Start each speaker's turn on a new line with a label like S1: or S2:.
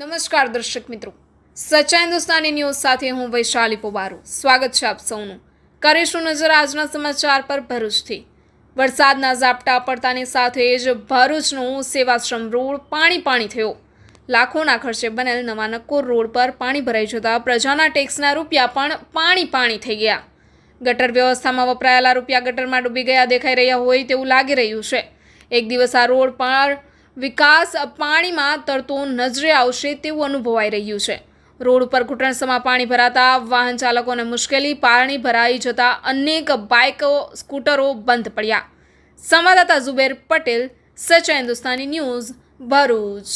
S1: નમસ્કાર દર્શક મિત્રો. સચ્ચા હિન્દુસ્તાની ન્યૂઝ સાથે હું વૈશાલી પોબારુ. સ્વાગત છે આપ સૌનું. કરીશું નજર આજના સમાચાર પર ભરૂચથી. વરસાદના ઝાપટા પડતાની સાથે જ ભરૂચનું સેવાશ્રમ રોડ પાણી પાણી થયો. લાખોના ખર્ચે બનેલ નવા નક્કોર રોડ પર પાણી ભરાઈ જતા પ્રજાના ટેક્સના રૂપિયા પણ પાણી પાણી થઈ ગયા. ગટર વ્યવસ્થામાં વપરાયેલા રૂપિયા ગટરમાં ડૂબી ગયા દેખાઈ રહ્યા હોય તેવું લાગી રહ્યું છે. એક દિવસ આ રોડ પર વિકાસ પાણીમાં તરતો નજરે આવશે તેવું અનુભવાઈ રહ્યું છે. રોડ ઉપર ઘૂંટણસમાં પાણી ભરાતા વાહન ચાલકોને મુશ્કેલી પાણી ભરાઈ જતા અનેક બાઇકો, સ્કૂટરો બંધ પડ્યા. સંવાદદાતા ઝુબેર પટેલ સચ્ચા હિન્દુસ્તાની ન્યૂઝ ભરૂચ.